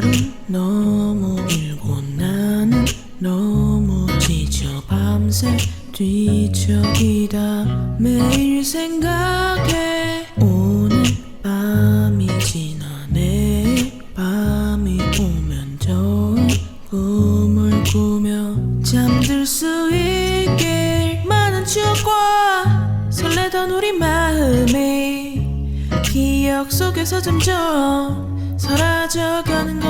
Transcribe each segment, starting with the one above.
하루 너무 길고 나는 너무 지쳐 밤새 뒤척이다. 매일 생각해. 오늘 밤이 지나 내일 밤이 오면 좋은 꿈을 꾸며 잠들 수 있길 많은 추억과 설레던 우리 마음이 기억 속에서 점점 사라져가는 것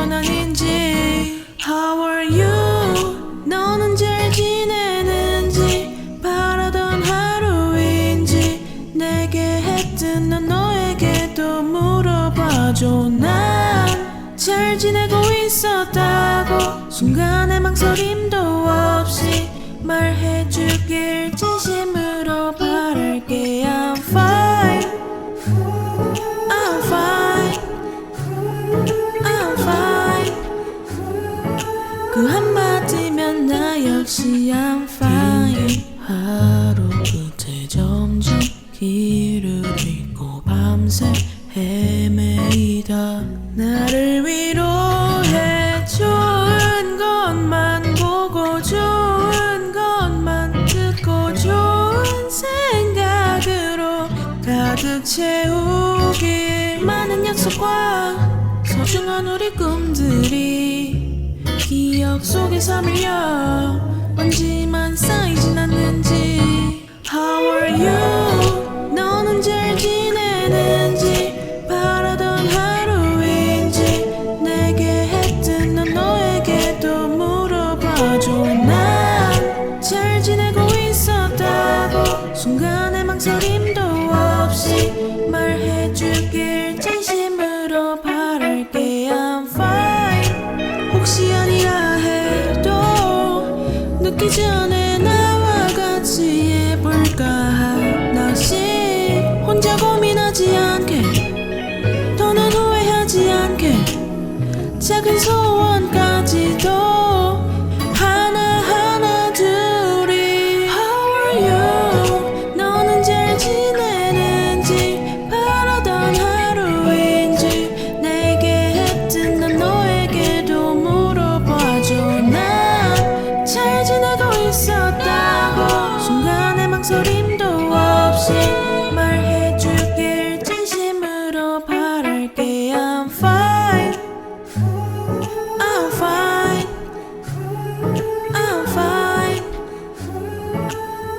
How are you? 너는 잘 지내는지 바라던 하루인지 내게 했든 난 너에게도 물어봐줘. 난 잘 지내고 있었다고 순간의 망설임도 없이 말해주길 진심으로 바랄게. I'm fine fine 하루 끝에 점점 길을 잃고 밤새 헤매이다. 나를 위로해 좋은 것만 보고 좋은 것만 듣고 좋은 생각으로 가득 채우길 많은 약속과 소중한 우리 꿈들이 기억 속에 서밀려 먼지만 쌓이진 않는지. How are you? 너는 잘 지내는지. 바라던 하루인지. 내게 했든 난 너에게도 물어봐줘. 난 잘 지내고 있었다고. 순간의 망설임도 없이 말해주길 진심으로 바랄게 늦기 전에 나와 같이 해볼까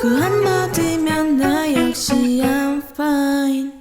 그 한마디면 나 역시 I'm fine